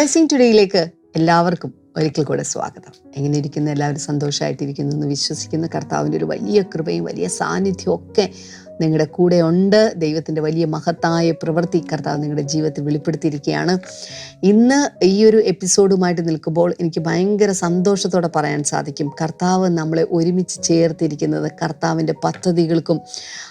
Blessing ടുഡേയിലേക്ക് എല്ലാവർക്കും ഒരിക്കൽ കൂടെ സ്വാഗതം. എങ്ങനെ ഇരിക്കുന്ന? എല്ലാവരും സന്തോഷമായിട്ടിരിക്കുന്നു എന്ന് വിശ്വസിക്കുന്ന. കർത്താവിന്റെ ഒരു വലിയ കൃപയും വലിയ സാന്നിധ്യവും ഒക്കെ നിങ്ങളുടെ കൂടെ ഉണ്ട്. ദൈവത്തിന്റെ വലിയ മഹത്തായ പ്രവൃത്തി കർത്താവ് നിങ്ങളുടെ ജീവിതത്തിൽ വെളിപ്പെടുത്തിയിരിക്കുകയാണ്. ഇന്ന് ഈ ഒരു എപ്പിസോഡുമായിട്ട് നിൽക്കുമ്പോൾ എനിക്ക് ഭയങ്കര സന്തോഷത്തോടെ പറയാൻ സാധിക്കും. കർത്താവ് നമ്മളെ ഒരുമിച്ച് ചേർത്തിരിക്കുന്നത് കർത്താവിന്റെ പദ്ധതികൾക്കും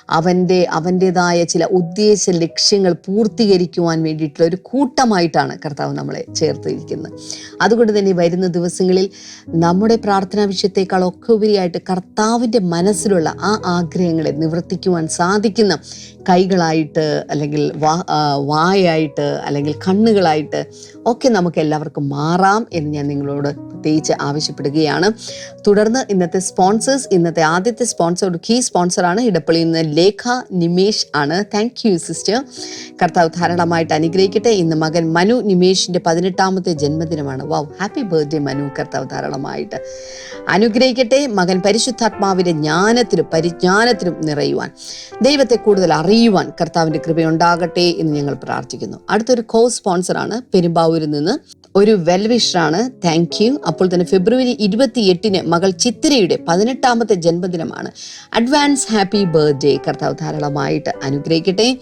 അവന്റെ അവന്റെതായ ചില ഉദ്ദേശ ലക്ഷ്യങ്ങൾ പൂർത്തീകരിക്കുവാൻ വേണ്ടിയിട്ടുള്ള ഒരു കൂട്ടമായിട്ടാണ് കർത്താവ് നമ്മളെ ചേർത്തിരിക്കുന്നത്. അതുകൊണ്ട് തന്നെ വരുന്ന ദിവസങ്ങളിൽ നമ്മുടെ പ്രാർത്ഥനാ വിഷയത്തെക്കാളൊക്കെ ഉപരിയായിട്ട് കർത്താവിന്റെ മനസ്സിലുള്ള ആ ആഗ്രഹങ്ങളെ നിവർത്തിക്കുവാൻ സാധിക്കുന്ന കൈകളായിട്ട് അല്ലെങ്കിൽ വാ വായായിട്ട് അല്ലെങ്കിൽ കണ്ണുകളായിട്ട് ഒക്കെ നമുക്ക് എല്ലാവർക്കും മാറാം എന്ന് ഞാൻ നിങ്ങളോട് പ്രത്യേകിച്ച് ആവശ്യപ്പെടുകയാണ്. തുടർന്ന് ഇന്നത്തെ സ്പോൺസേഴ്സ് ഇന്നത്തെ ആദ്യത്തെ സ്പോൺസർ ഒരു കീ സ്പോൺസറാണ് ഇടപ്പള്ളിയിൽ നിന്ന് ലേഖ നിമേഷ് ആണ്. താങ്ക് യു സിസ്റ്റർ കർത്താവ് ധാരാളമായിട്ട് അനുഗ്രഹിക്കട്ടെ. ഇന്ന് മകൻ മനു നിമേഷിന്റെ പതിനെട്ടാമത്തെ ജന്മദിനമാണ്. Wow happy birthday Manu. കർത്താവ് ധാരാളമായിട്ട് അനുഗ്രഹിക്കട്ടെ. മകൻ പരിശുദ്ധാത്മാവിന്റെ ജ്ഞാനത്തിലും പരിജ്ഞാനത്തിലും നിറയുവാൻ ദൈവത്തെ കൂടുതൽ അറിയുവാൻ കർത്താവിന്റെ കൃപയുണ്ടാകട്ടെ എന്ന് ഞങ്ങൾ പ്രാർത്ഥിക്കുന്നു. അടുത്തൊരു കോ സ്പോൺസറാണ് പെരുമ്പാവൂരിൽ നിന്ന് ഒരു വെൽവിഷറാണ്. താങ്ക് യു അപ്പോൾ തന്നെ ഫെബ്രുവരി ഇരുപത്തി എട്ടിന് മകൾ ചിത്തിരയുടെ പതിനെട്ടാമത്തെ ജന്മദിനമാണ്. അഡ്വാൻസ് ഹാപ്പി ബർത്ത്ഡേ കർത്താവ് ധാരാളമായിട്ട് അനുഗ്രഹിക്കട്ടെ.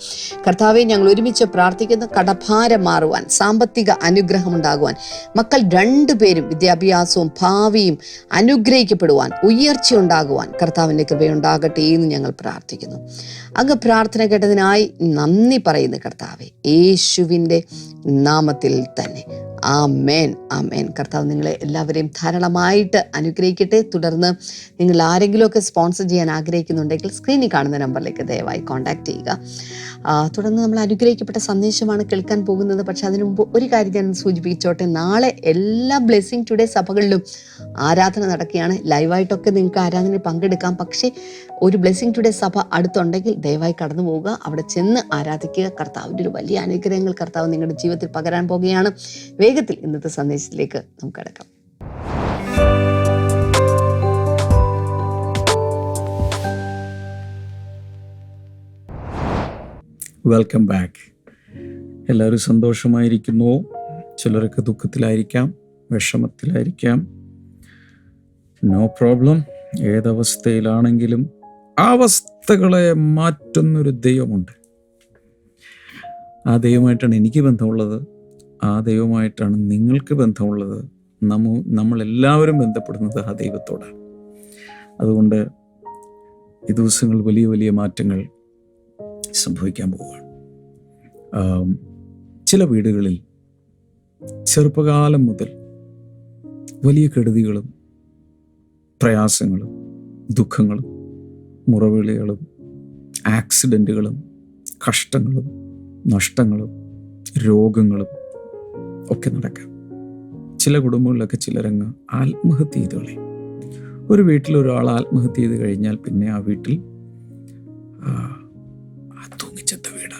കർത്താവെ ഞങ്ങൾ ഒരുമിച്ച് പ്രാർത്ഥിക്കുന്ന കടഭാരം മാറുവാൻ സാമ്പത്തിക അനുഗ്രഹം ഉണ്ടാകുവാൻ മക്കൾ രണ്ടുപേരും വിദ്യാഭ്യാസവും ഭാവിയും അനുഗ്രഹിക്കപ്പെടുവാൻ ഉയർച്ച ഉണ്ടാകുവാൻ കർത്താവിന്റെ കൃപയുണ്ടാകട്ടെ എന്ന് ഞങ്ങൾ പ്രാർത്ഥിക്കുന്നു. അങ്ങ് പ്രാർത്ഥന കേട്ടതിനായി നന്ദി പറയുന്നു കർത്താവെ. യേശുവിന്റെ നാമത്തിൽ തന്നെ. ആമേൻ മേൻ കർത്താവ് നിങ്ങളെ എല്ലാവരെയും ധാരാളമായിട്ട് അനുഗ്രഹിക്കട്ടെ. തുടർന്ന് നിങ്ങൾ ആരെങ്കിലുമൊക്കെ സ്പോൺസർ ചെയ്യാൻ ആഗ്രഹിക്കുന്നുണ്ടെങ്കിൽ സ്ക്രീനിൽ കാണുന്ന നമ്പറിലേക്ക് ദയവായി കോൺടാക്ട് ചെയ്യുക. തുടർന്ന് നമ്മൾ അനുഗ്രഹിക്കപ്പെട്ട സന്ദേശമാണ് കേൾക്കാൻ പോകുന്നത്. പക്ഷേ അതിനു മുമ്പ് ഒരു കാര്യം ഞാൻ സൂചിപ്പിച്ചോട്ടെ. നാളെ എല്ലാ ബ്ലെസ്സിങ് ടുഡേ സഭകളിലും ആരാധന നടക്കുകയാണ്. ലൈവായിട്ടൊക്കെ നിങ്ങൾക്ക് ആരാധനയിൽ പങ്കെടുക്കാം. പക്ഷേ ഒരു ബ്ലെസ്സിങ് ടുഡേ സഭ അടുത്തുണ്ടെങ്കിൽ ദയവായി കടന്നു പോവുക. അവിടെ ചെന്ന് ആരാധിക്കുക. കർത്താവിന്റെ ഒരു വലിയ അനുഗ്രഹങ്ങൾ കർത്താവ് നിങ്ങളുടെ ജീവിതത്തിൽ പകരാൻ പോകുകയാണ് വേഗത്തിൽ ഇന്നത്തെ സന്ദേശത്തിലേക്ക് നമുക്ക് കടക്കാം. വെൽക്കം ബാക്ക് എല്ലാവരും സന്തോഷമായിരിക്കുന്നു. ചിലരൊക്കെ ദുഃഖത്തിലായിരിക്കാം വിഷമത്തിലായിരിക്കാം. നോ പ്രോബ്ലം ഏതവസ്ഥയിലാണെങ്കിലും അവസ്ഥകളെ മാറ്റുന്നൊരു ദൈവമുണ്ട്. ആ ദൈവമായിട്ടാണ് എനിക്ക് ബന്ധമുള്ളത്. ആ ദൈവമായിട്ടാണ് നിങ്ങൾക്ക് ബന്ധമുള്ളത്. നമ്മ നമ്മളെല്ലാവരും ബന്ധപ്പെടുന്നത് ആ ദൈവത്തോടാണ്. അതുകൊണ്ട് ഈ ദിവസങ്ങൾ വലിയ വലിയ മാറ്റങ്ങൾ സംഭവിക്കാൻ പോവുകയാണ്. ചില വീടുകളിൽ ചെറുപ്പകാലം മുതൽ വലിയ കെടുതികളും പ്രയാസങ്ങളും ദുഃഖങ്ങളും മുറവിളികളും ആക്സിഡന്റുകളും കഷ്ടങ്ങളും നഷ്ടങ്ങളും രോഗങ്ങളും ഒക്കെ നടക്കാം. ചില കുടുംബങ്ങളിലൊക്കെ ചിലരങ്ങ് ആത്മഹത്യ ചെയ്ത് ഒരു വീട്ടിൽ ഒരാൾ ആത്മഹത്യ ചെയ്ത് കഴിഞ്ഞാൽ പിന്നെ ആ വീട്ടിൽ ആ തൂങ്ങിച്ചത്ത വീടാ.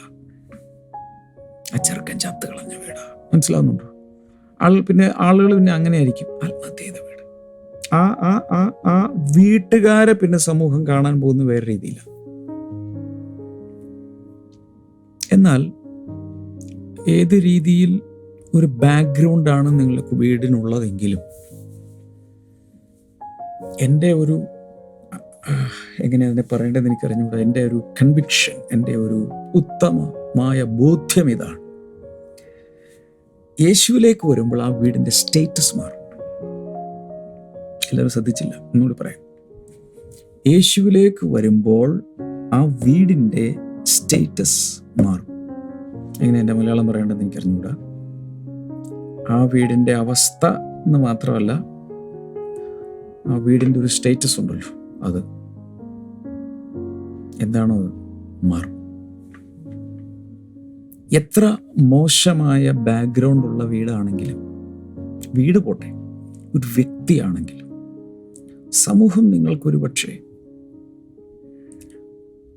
ആ ചെറുക്കൻ ചത്ത് കളഞ്ഞ വീടാ. മനസ്സിലാവുന്നുണ്ടോ? ആൾ പിന്നെ ആളുകൾ പിന്നെ അങ്ങനെ ആയിരിക്കും ആത്മഹത്യ ചെയ്ത വീട്. ആ ആ ആ ആ വീട്ടുകാരെ പിന്നെ സമൂഹം കാണാൻ പോകുന്ന വേറെ രീതിയിലാണ് എന്നാൽ ഏത് രീതിയിൽ ഒരു ബാക്ക്ഗ്രൗണ്ടാണ് നിങ്ങൾക്ക് വീടിനുള്ളതെങ്കിലും. എന്റെ ഒരു എങ്ങനെ അതിനെ പറയേണ്ടതെന്ന് എനിക്ക് അറിഞ്ഞുകൂടാ എന്റെ ഒരു കൺവിക്ഷൻ എന്റെ ഒരു ഉത്തമമായ ബോധ്യം ഇതാണ്. യേശുവിലേക്ക് വരുമ്പോൾ ആ വീടിന്റെ സ്റ്റേറ്റസ് മാറും. എല്ലാവരും ശ്രദ്ധിച്ചില്ല? എന്നോട് പറയാം. യേശുവിലേക്ക് വരുമ്പോൾ ആ വീടിന്റെ സ്റ്റേറ്റസ് മാറും. എങ്ങനെ എന്റെ മലയാളം പറയേണ്ടതെന്ന് എനിക്ക് അറിഞ്ഞുകൂടാ ആ വീടിന്റെ അവസ്ഥ എന്ന് മാത്രമല്ല ആ വീടിന്റെ ഒരു സ്റ്റേറ്റസ് ഉണ്ടല്ലോ അത്. എന്താണോ അത്? മാറും. എത്ര മോശമായ ബാക്ക്ഗ്രൗണ്ട് ഉള്ള വീടാണെങ്കിലും വീട് പോട്ടെ ഒരു വ്യക്തിയാണെങ്കിലും സമൂഹം നിങ്ങൾക്കൊരു പക്ഷേ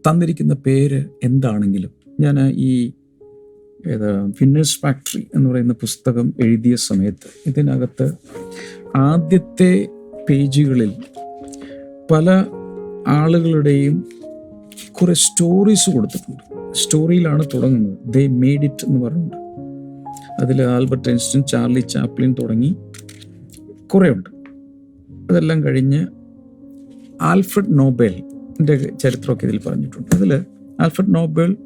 തന്നിരിക്കുന്ന പേര് എന്താണെങ്കിലും ഞാൻ ഈ ഏത് ഫിന്നേഴ്സ് ഫാക്ടറി എന്ന് പറയുന്ന പുസ്തകം എഴുതിയ സമയത്ത് ഇതിനകത്ത് ആദ്യത്തെ പേജുകളിൽ പല ആളുകളുടെയും കുറെ സ്റ്റോറീസ് കൊടുത്തിട്ടുണ്ട്. സ്റ്റോറിയിലാണ് തുടങ്ങുന്നത്. ദേ മേഡ് ഇറ്റ് എന്ന് പറഞ്ഞിട്ടുണ്ട് അതിൽ ആൽബർട്ട് ഐൻസ്റ്റീൻ ചാർലി ചാപ്ലിൻ തുടങ്ങി കുറേ ഉണ്ട് അതെല്ലാം കഴിഞ്ഞ് ആൽഫ്രഡ് നോബേലിന്റെ ചരിത്രമൊക്കെ ഇതിൽ പറഞ്ഞിട്ടുണ്ട്. അതിൽ ആൽഫ്രഡ് നോബേൽ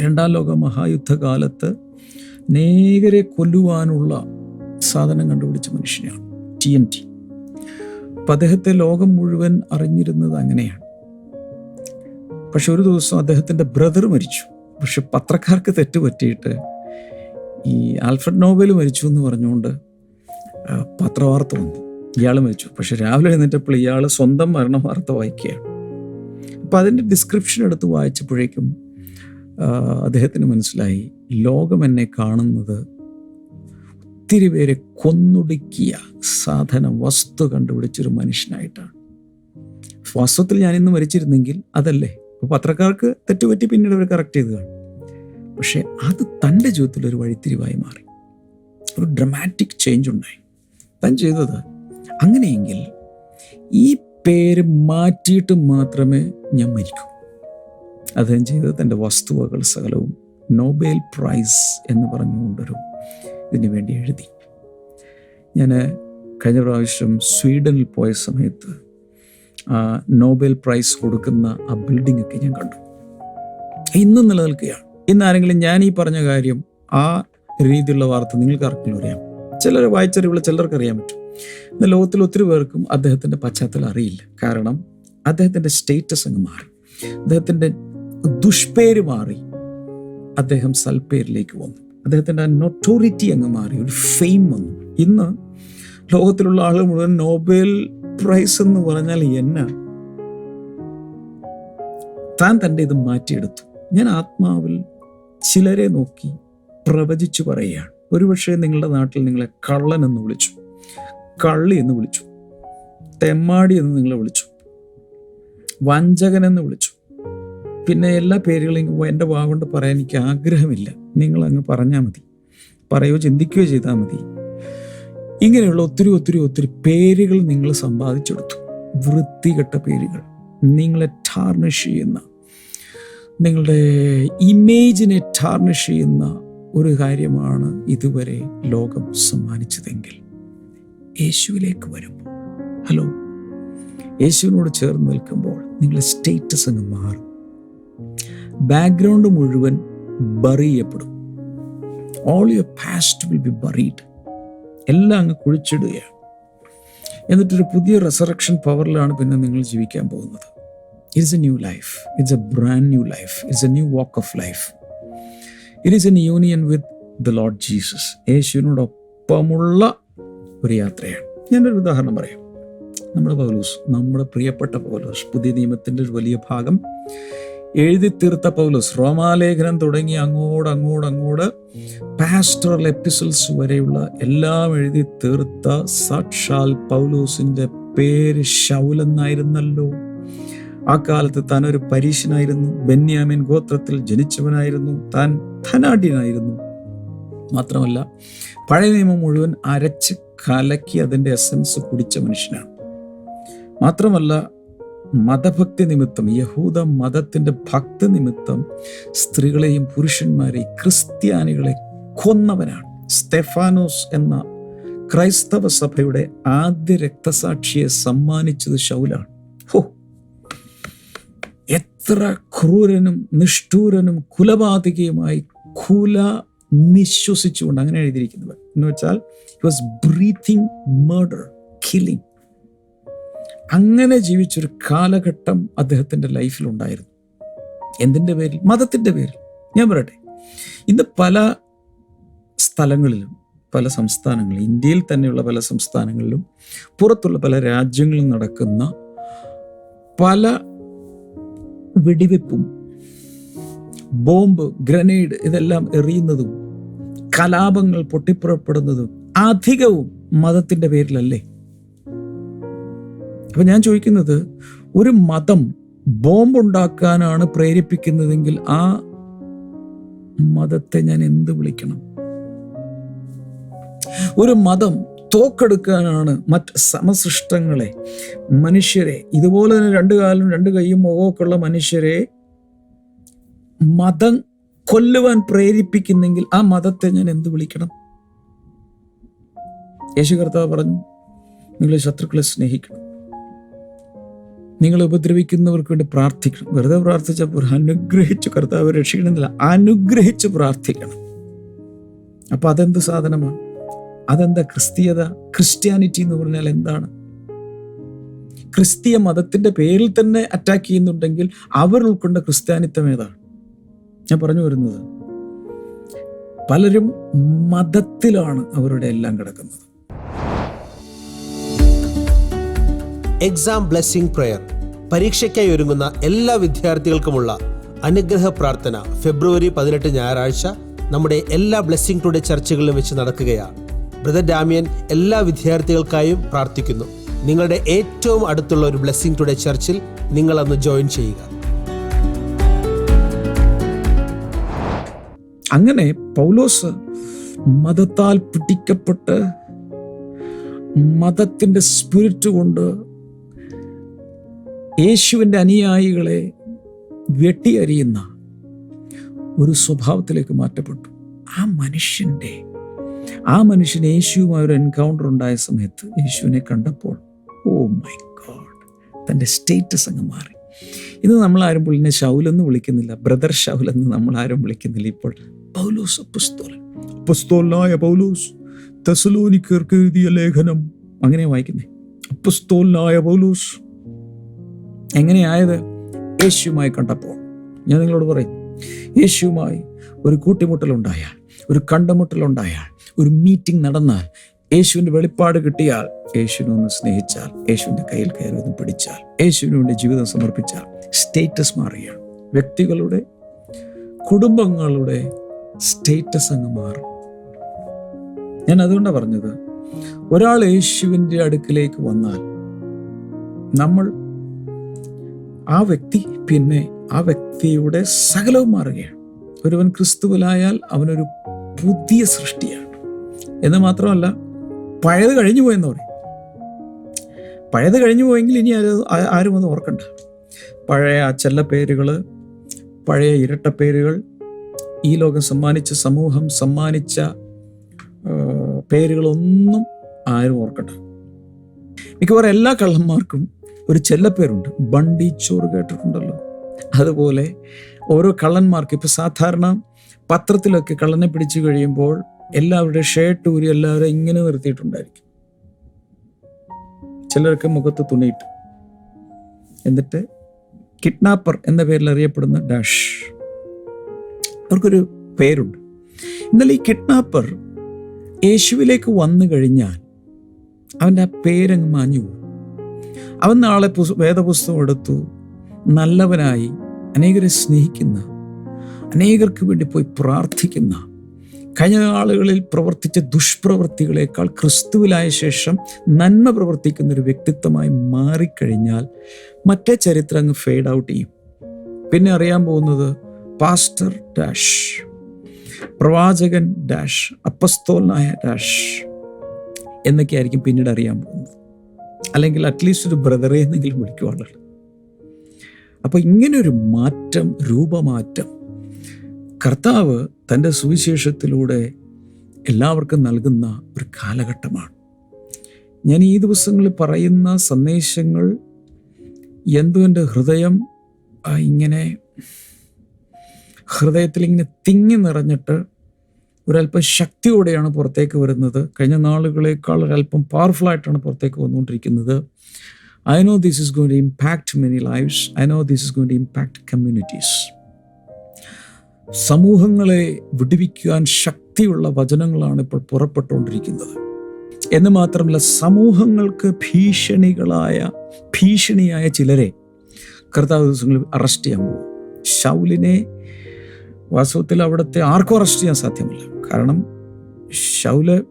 രണ്ടാം ലോക മഹായുദ്ധകാലത്ത് നേകരെ കൊല്ലുവാനുള്ള സാധനം കണ്ടുപിടിച്ച മനുഷ്യനാണ് ടി എൻ ടി. അപ്പം അദ്ദേഹത്തെ ലോകം മുഴുവൻ അറിഞ്ഞിരുന്നത് അങ്ങനെയാണ്. പക്ഷെ ഒരു ദിവസം അദ്ദേഹത്തിന്റെ ബ്രദർ മരിച്ചു. പക്ഷെ പത്രക്കാർക്ക് തെറ്റുപറ്റിയിട്ട് ഈ ആൽഫ്രഡ് നോബൽ മരിച്ചു എന്ന് പറഞ്ഞുകൊണ്ട് പത്രവാർത്ത വന്നു. ഇയാൾ മരിച്ചു. പക്ഷെ രാവിലെ എഴുന്നേറ്റപ്പോൾ ഇയാൾ സ്വന്തം മരണ വാർത്ത വായിക്കുകയാണ്. അപ്പം അതിന്റെ ഡിസ്ക്രിപ്ഷൻ എടുത്ത് വായിച്ചപ്പോഴേക്കും അദ്ദേഹത്തിന് മനസ്സിലായി ലോകം എന്നെ കാണുന്നത് ഒത്തിരി പേരെ കൊന്നൊടുക്കിയ സാധന വസ്തു കണ്ടുപിടിച്ചൊരു മനുഷ്യനായിട്ടാണ്. വാസ്തവത്തിൽ ഞാൻ ഇന്ന് മരിച്ചിരുന്നെങ്കിൽ അതല്ലേ? അപ്പോൾ പത്രക്കാർക്ക് തെറ്റുപറ്റി പിന്നീട് അവർ കറക്റ്റ് ചെയ്തു കാണും പക്ഷേ അത് തന്റെ ജീവിതത്തിൽ ഒരു വഴിത്തിരിവായി മാറി. ഒരു ഡ്രമാറ്റിക് ചേഞ്ച് ഉണ്ടായി. താൻ ചെയ്തത് അങ്ങനെയെങ്കിൽ ഈ പേര് മാറ്റിയിട്ട് മാത്രമേ ഞാൻ മരിക്കൂ. അദ്ദേഹം ചെയ്തത് തന്റെ വസ്തുവകൾ സകലവും നോബേൽ പ്രൈസ് എന്ന് പറഞ്ഞുകൊണ്ടൊരു ഇതിനു വേണ്ടി എഴുതി. ഞാൻ കഴിഞ്ഞ പ്രാവശ്യം സ്വീഡനിൽ പോയ സമയത്ത് നോബൽ പ്രൈസ് കൊടുക്കുന്ന ആ ബിൽഡിംഗ് ഒക്കെ ഞാൻ കണ്ടു. ഇന്നും നിലനിൽക്കുകയാണ്. ഇന്ന് ആരെങ്കിലും ഞാൻ ഈ പറഞ്ഞ കാര്യം ആ രീതിയിലുള്ള വാർത്ത നിങ്ങൾക്ക് ആർക്കെങ്കിലും അറിയാം? ചിലർ വായിച്ചറിവുള്ള ചിലർക്ക് അറിയാൻ പറ്റും. ഇന്ന് ലോകത്തിൽ ഒത്തിരി പേർക്കും അദ്ദേഹത്തിന്റെ പശ്ചാത്തലം അറിയില്ല. കാരണം അദ്ദേഹത്തിന്റെ സ്റ്റേറ്റസ് അങ്ങ് മാറി. അദ്ദേഹത്തിന്റെ ദുഷ്പേര് മാറി. അദ്ദേഹം സൽപ്പേരിലേക്ക് വന്നു. അദ്ദേഹത്തിന്റെ നൊട്ടോറിറ്റി അങ്ങ് മാറി. ഒരു ഫെയിം വന്നു. ഇന്ന് ലോകത്തിലുള്ള ആളുകൾ മുഴുവൻ നോബൽ പ്രൈസ് എന്ന് പറഞ്ഞാൽ എന്നാ താൻ തന്റെ ഇത് മാറ്റിയെടുത്തു. ഞാൻ ആത്മാവിൽ ചിലരെ നോക്കി പ്രവചിച്ചു പറയുകയാണ്. ഒരുപക്ഷെ നിങ്ങളുടെ നാട്ടിൽ നിങ്ങളെ കള്ളൻ എന്ന് വിളിച്ചു. കള്ളി എന്ന് വിളിച്ചു. തെമ്മാടി എന്ന് നിങ്ങളെ വിളിച്ചു. വഞ്ചകൻ എന്ന് വിളിച്ചു. പിന്നെ എല്ലാ പേരുകളും എന്റെ വാ കൊണ്ട് പറയാൻ എനിക്ക് ആഗ്രഹമില്ല. നിങ്ങൾ അങ്ങ് പറഞ്ഞാൽ മതി. പറയുകയോ ചിന്തിക്കുകയോ ചെയ്താൽ മതി. ഇങ്ങനെയുള്ള ഒത്തിരി ഒത്തിരി ഒത്തിരി പേരുകൾ നിങ്ങൾ സമ്പാദിച്ചെടുത്തു. വൃത്തികെട്ട പേരുകൾ. നിങ്ങളെ ടാർണിഷ് ചെയ്യുന്ന നിങ്ങളുടെ ഇമേജിനെ ടാർണിഷ് ചെയ്യുന്ന ഒരു കാര്യമാണ് ഇതുവരെ ലോകം സമ്മാനിച്ചതെങ്കിൽ. യേശുവിലേക്ക് വരുമ്പോൾ ഹലോ യേശുവിനോട് ചേർന്ന് നിൽക്കുമ്പോൾ നിങ്ങളുടെ സ്റ്റേറ്റസ് അങ്ങ് മാറും. ബാക്ക്ഗ്രൗണ്ട് മുഴുവൻ ബറി ചെയ്യപ്പെടും all your past will be buried എല്ലാം അങ്ങ് കുഴിച്ചിടുകയാണ്. എന്നിട്ടൊരു പുതിയ റെസറക്ഷൻ പവറിലാണ് പിന്നെ നിങ്ങൾ ജീവിക്കാൻ പോകുന്നത്. It's a new life it's a brand new life it's a new walk of life it is an union with the lord Jesus യേശുവിനോടൊപ്പമുള്ള ഒരു യാത്രയാണ്. ഞാനൊരു ഉദാഹരണം പറയാം. നമ്മുടെ പൗലൂസ് നമ്മുടെ പ്രിയപ്പെട്ട പൗലൂസ് പുതിയ നിയമത്തിന്റെ ഒരു വലിയ ഭാഗം എഴുതി തീർത്ത പൗലോസ് റോമാലേഖനം തുടങ്ങി അങ്ങോട്ട് അങ്ങോട്ട് അങ്ങോട്ട് പാസ്റ്ററൽ എപ്പിസോഡ്സ് വരെയുള്ള എല്ലാം എഴുതി തീർത്ത സാക്ഷാൽ പൗലോസിന്റെ പേര് ഷൗലെന്നായിരുന്നല്ലോ ആ കാലത്ത് താൻ ഒരു പരീശനായിരുന്നു ബെന്യാമിൻ ഗോത്രത്തിൽ ജനിച്ചവനായിരുന്നു താൻ ധനാഢ്യനായിരുന്നു. മാത്രമല്ല പഴയ നിയമം മുഴുവൻ അരച്ച് കലക്കി അതിന്റെ എസൻസ് കുടിച്ച മനുഷ്യനാണ്. മാത്രമല്ല മതഭക്തി നിമിത്തം യഹൂദ മതത്തിന്റെ ഭക്തി നിമിത്തം സ്ത്രീകളെയും പുരുഷന്മാരെയും ക്രിസ്ത്യാനികളെ കൊന്നവനാണ്. സ്റ്റെഫാനോസ് എന്ന ക്രൈസ്തവ സഭയുടെ ആദ്യ രക്തസാക്ഷിയെ സമ്മാനിച്ചത് ശൗലാണ്. ഹോ! എത്ര ക്രൂരനും നിഷ്ഠൂരനും കുലപാതകയുമായി കുല നിശ്വസിച്ചുകൊണ്ട് അങ്ങനെ എഴുതിയിരിക്കുന്നത് എന്ന് വെച്ചാൽ he was breathing murder killing അങ്ങനെ ജീവിച്ചൊരു കാലഘട്ടം അദ്ദേഹത്തിന്റെ ലൈഫിലുണ്ടായിരുന്നു എന്തിന്റെ പേരിൽ? മതത്തിന്റെ പേരിൽ. ഞാൻ പറയട്ടെ. ഇന്ന് പല സ്ഥലങ്ങളിലും പല സംസ്ഥാനങ്ങളിലും ഇന്ത്യയിൽ തന്നെയുള്ള പല സംസ്ഥാനങ്ങളിലും പുറത്തുള്ള പല രാജ്യങ്ങളിലും നടക്കുന്ന പല വെടിവെപ്പും ബോംബ് ഗ്രനേഡ് ഇതെല്ലാം എറിയുന്നതും കലാപങ്ങൾ പൊട്ടിപ്പുറപ്പെടുന്നതും അധികവും മതത്തിന്റെ പേരിലല്ലേ? അപ്പൊ ഞാൻ ചോദിക്കുന്നത് ഒരു മതം ബോംബുണ്ടാക്കാനാണ് പ്രേരിപ്പിക്കുന്നതെങ്കിൽ ആ മതത്തെ ഞാൻ എന്ത് വിളിക്കണം? ഒരു മതം തോക്കെടുക്കാനാണ് മറ്റ് സമസൃഷ്ടങ്ങളെ മനുഷ്യരെ ഇതുപോലെ തന്നെ രണ്ട് കാലും രണ്ട് കൈയും മുഖമൊക്കെ ഉള്ള മനുഷ്യരെ മതം കൊല്ലുവാൻ പ്രേരിപ്പിക്കുന്നെങ്കിൽ ആ മതത്തെ ഞാൻ എന്ത് വിളിക്കണം? യേശു കർത്താവ് പറഞ്ഞു നിങ്ങളെ ശത്രുക്കളെ സ്നേഹിക്കണം. നിങ്ങൾ ഉപദ്രവിക്കുന്നവർക്ക് വേണ്ടി പ്രാർത്ഥിക്കണം. വെറുതെ പ്രാർത്ഥിച്ചപ്പോൾ അനുഗ്രഹിച്ചു കർത്താവ് രക്ഷിക്കണമെന്നില്ല. അനുഗ്രഹിച്ചു പ്രാർത്ഥിക്കണം. അപ്പൊ അതെന്ത് സാധനമാണ്? അതെന്താ ക്രിസ്തീയത? ക്രിസ്ത്യാനിറ്റി എന്ന് പറഞ്ഞാൽ എന്താണ്? ക്രിസ്തീയ മതത്തിന്റെ പേരിൽ തന്നെ അറ്റാക്ക് ചെയ്യുന്നുണ്ടെങ്കിൽ അവർ ഉൾക്കൊണ്ട ക്രിസ്ത്യാനിത്വം ഏതാണ്? ഞാൻ പറഞ്ഞു വരുന്നത്. പലരും മതത്തിലാണ് അവരുടെ എല്ലാം കിടക്കുന്നത്. എക്സാം ബ്ലെസ്സിംഗ് പ്രയർ പരീക്ഷയ്ക്കായി ഒരുങ്ങുന്ന എല്ലാ വിദ്യാർത്ഥികൾക്കുമുള്ള അനുഗ്രഹ പ്രാർത്ഥന ഫെബ്രുവരി പതിനെട്ട് ഞായറാഴ്ച നമ്മുടെ എല്ലാ ബ്ലെസ്സിംഗ് ടുഡേ ചർച്ചകളിലും വെച്ച് നടക്കുകയാണ്. ബ്രദർ ഡാമിയൻ എല്ലാ വിദ്യാർത്ഥികൾക്കായും പ്രാർത്ഥിക്കുന്നു. നിങ്ങളുടെ ഏറ്റവും അടുത്തുള്ള ഒരു ബ്ലെസ്സിംഗ് ടുഡേ ചർച്ചിൽ നിങ്ങൾ അന്ന് ജോയിൻ ചെയ്യുക. അങ്ങനെ പൗലോസ് മതത്താൽ പിടിക്കപ്പെട്ട് മതത്തിന്റെ സ്പിരിറ്റ് കൊണ്ട് യേശുവിന്റെ അനുയായികളെ വെട്ടിയരിയുന്ന ഒരു സ്വഭാവത്തിലേക്ക് മാറ്റപ്പെട്ടു. ആ മനുഷ്യന്റെ ആ മനുഷ്യൻ യേശുവുമായി ഒരു എൻകൗണ്ടർ ഉണ്ടായ സമയത്ത് യേശുവിനെ കണ്ടപ്പോൾ ഓ മൈ ഗോഡ് തന്റെ സ്റ്റേറ്റസ് അങ്ങ് മാറി. ഇന്ന് നമ്മൾ ആരും പുള്ളിനെ ഷൗലെന്ന് വിളിക്കുന്നില്ല ബ്രദർ ഷൗലെന്ന് നമ്മൾ ആരും വിളിക്കുന്നില്ല ഇപ്പോൾ. പൗലോസ് അപ്പസ്തോലൻ. അപ്പസ്തോലായ പൗലോസ് തെസലോനിക്കർക്ക് എഴുതിയ ലേഖനം. അങ്ങനെ വായിക്കുന്നേ. അപ്പസ്തോലായ പൗലോസ്. എങ്ങനെയായത്? യേശുമായി കണ്ടപ്പോൾ ഞാൻ നിങ്ങളോട് പറയും യേശുമായി ഒരു കൂട്ടിമുട്ടലുണ്ടായാൽ ഒരു കണ്ടുമുട്ടലുണ്ടായാൽ ഒരു മീറ്റിംഗ് നടന്നാൽ യേശുവിന്റെ വെളിപ്പാട് കിട്ടിയാൽ യേശുവിനെ ഒന്ന് സ്നേഹിച്ചാൽ യേശുവിന്റെ കയ്യിൽ കയറി ഒന്ന് പിടിച്ചാൽ യേശുവിന് വേണ്ടി ജീവിതം സമർപ്പിച്ചാൽ സ്റ്റേറ്റസ് മാറുകയാണ് വ്യക്തികളുടെ കുടുംബങ്ങളുടെ സ്റ്റേറ്റസ് അങ്ങ് മാറും. ഞാൻ അതുകൊണ്ടാണ് പറഞ്ഞത് ഒരാൾ യേശുവിന്റെ അടുക്കിലേക്ക് വന്നാൽ നമ്മൾ ആ വ്യക്തി പിന്നെ ആ വ്യക്തിയുടെ സകലവും മാറുകയാണ്. ഒരുവൻ ക്രിസ്തുവിലായാൽ അവനൊരു പുതിയ സൃഷ്ടിയാണ്. എന്ന് മാത്രമല്ല പഴയത് കഴിഞ്ഞു പോയെന്ന് പറയും. പഴയത് കഴിഞ്ഞു പോയെങ്കിൽ ഇനി ആരും ആരും അത് ഓർക്കണ്ട. പഴയ ആ ചെല്ലപ്പേരുകൾ പഴയ ഇരട്ട പേരുകൾ ഈ ലോകം സമ്മാനിച്ച സമൂഹം സമ്മാനിച്ച പേരുകളൊന്നും ആരും ഓർക്കണ്ട. മിക്കവാറും എല്ലാ കള്ളന്മാർക്കും ഒരു ചെല്ലപ്പേരുണ്ട് ബണ്ടി ചോറ് കേട്ടിട്ടുണ്ടല്ലോ. അതുപോലെ ഓരോ കള്ളന്മാർക്ക് ഇപ്പൊ സാധാരണ പത്രത്തിലൊക്കെ കള്ളനെ പിടിച്ചു കഴിയുമ്പോൾ എല്ലാവരുടെ ഷർട്ട് ഊരി എല്ലാവരും ഇങ്ങനെ നിർത്തിയിട്ടുണ്ടായിരിക്കും. ചിലർക്ക് മുഖത്ത് തുണിയിട്ട്. എന്നിട്ട് കിഡ്നാപ്പർ എന്ന പേരിൽ അറിയപ്പെടുന്ന ഡാഷ്. അവർക്കൊരു പേരുണ്ട്. എന്നാൽ ഈ കിഡ്നാപ്പർ യേശുവിലേക്ക് വന്നു കഴിഞ്ഞാൽ അവന്റെ ആ പേരങ്ങ് മാഞ്ഞു പോകും. അവൻ നാളെ പുസ് വേദപുസ്തകം എടുത്തു. നല്ലവനായി അനേകരെ സ്നേഹിക്കുന്ന അനേകർക്ക് വേണ്ടി പോയി പ്രാർത്ഥിക്കുന്ന കഴിഞ്ഞ നാളുകളിൽ പ്രവർത്തിച്ച ദുഷ്പ്രവൃത്തികളേക്കാൾ ക്രിസ്തുവിലായ ശേഷം നന്മ പ്രവർത്തിക്കുന്ന ഒരു വ്യക്തിത്വമായി മാറിക്കഴിഞ്ഞാൽ മറ്റേ ചരിത്രം അങ്ങ് ഫെയ്ഡ് ഔട്ട് ചെയ്യും. പിന്നെ അറിയാൻ പോകുന്നത് പാസ്റ്റർ ഡാഷ് പ്രവാചകൻ ഡാഷ് അപ്പസ്തോലനായ ഡാഷ് എന്നൊക്കെയായിരിക്കും പിന്നീട് അറിയാൻ പോകുന്നത്. അല്ലെങ്കിൽ അറ്റ്ലീസ്റ്റ് ഒരു ബ്രദറെ എന്നെങ്കിലും വിളിക്കുവാണല്ലോ. അപ്പോൾ ഇങ്ങനൊരു മാറ്റം രൂപമാറ്റം കർത്താവ് തന്റെ സുവിശേഷത്തിലൂടെ എല്ലാവർക്കും നൽകുന്ന ഒരു കാലഘട്ടമാണ്. ഞാൻ ഈ ദിവസങ്ങളിൽ പറയുന്ന സന്ദേശങ്ങൾ എന്തോ എന്റെ ഹൃദയം ഇങ്ങനെ ഹൃദയത്തിൽ ഇങ്ങനെ തിങ്ങി നിറഞ്ഞിട്ട് ഒരല്പം ശക്തിയോടെയാണ് പുറത്തേക്ക് വരുന്നത്. കഴിഞ്ഞ നാളുകളേക്കാൾ ഒരല്പം പവർഫുൾ ആയിട്ടാണ് പുറത്തേക്ക് വന്നുകൊണ്ടിരിക്കുന്നത്. I know this is going to impact many lifes I know this is going to impact communities സമൂഹങ്ങളെ വിടുവിക്കുവാൻ ശക്തിയുള്ള വചനങ്ങളാണ് ഇപ്പോൾ പുറപ്പെട്ടുകൊണ്ടിരിക്കുന്നത്. എന്ന് മാത്രമല്ല സമൂഹങ്ങൾക്ക് ഭീഷണികളായ ഭീഷണിയായ ചിലരെ കർത്താവ് ദിവസങ്ങളിൽ അറസ്റ്റ് ചെയ്യാൻ പോകും. ഷൗലിനെ വാസ്തവത്തിൽ അവിടുത്തെ ആർക്കും അറസ്റ്റ് ചെയ്യാൻ സാധ്യമല്ല. കാരണം ഷൗൽ